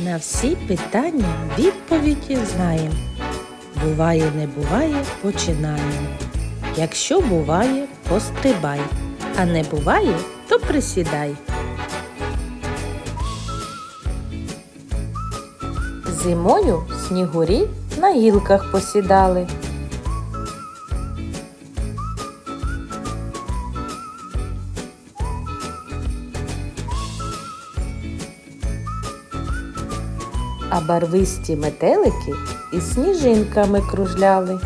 На всі питання відповіді знаємо. Буває, не буває, починаємо. Якщо буває, пострибай, а не буває, то присідай. Зимою снігурі на гілках посідали. А барвисті метелики із сніжинками кружляли.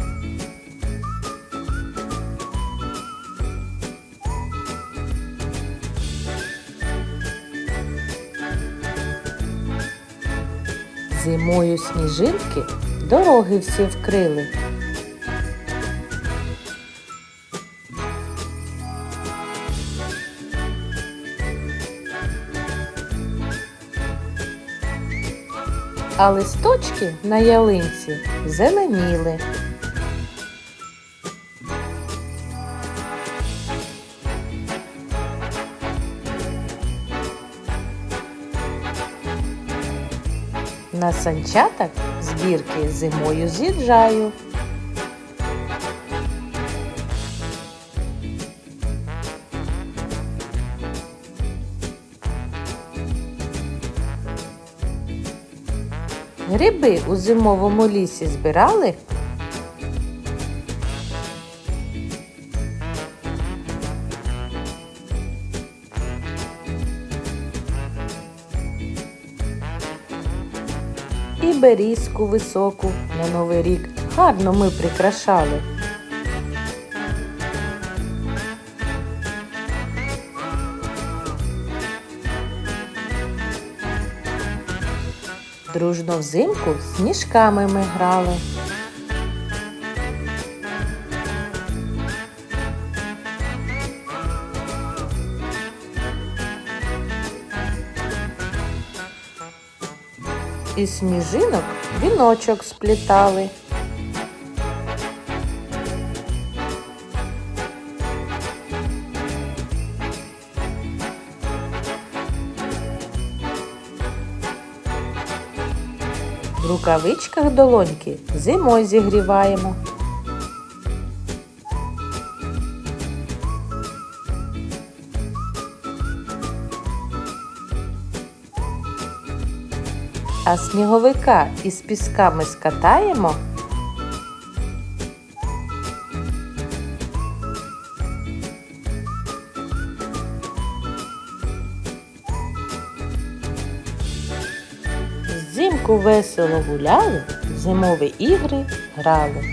Зимою сніжинки дороги всі вкрили. А листочки на ялинці зеленіли. На санчатах збірки зимою з'їжджаю. Гриби у зимовому лісі збирали? І берізку високу на новий рік гарно ми прикрашали. Дружно взимку сніжками ми грали. І сніжинок віночок сплітали. В рукавичках долоньки зимою зігріваємо. А сніговика із пісками скатаємо. Взимку весело гуляли, зимові ігри грали.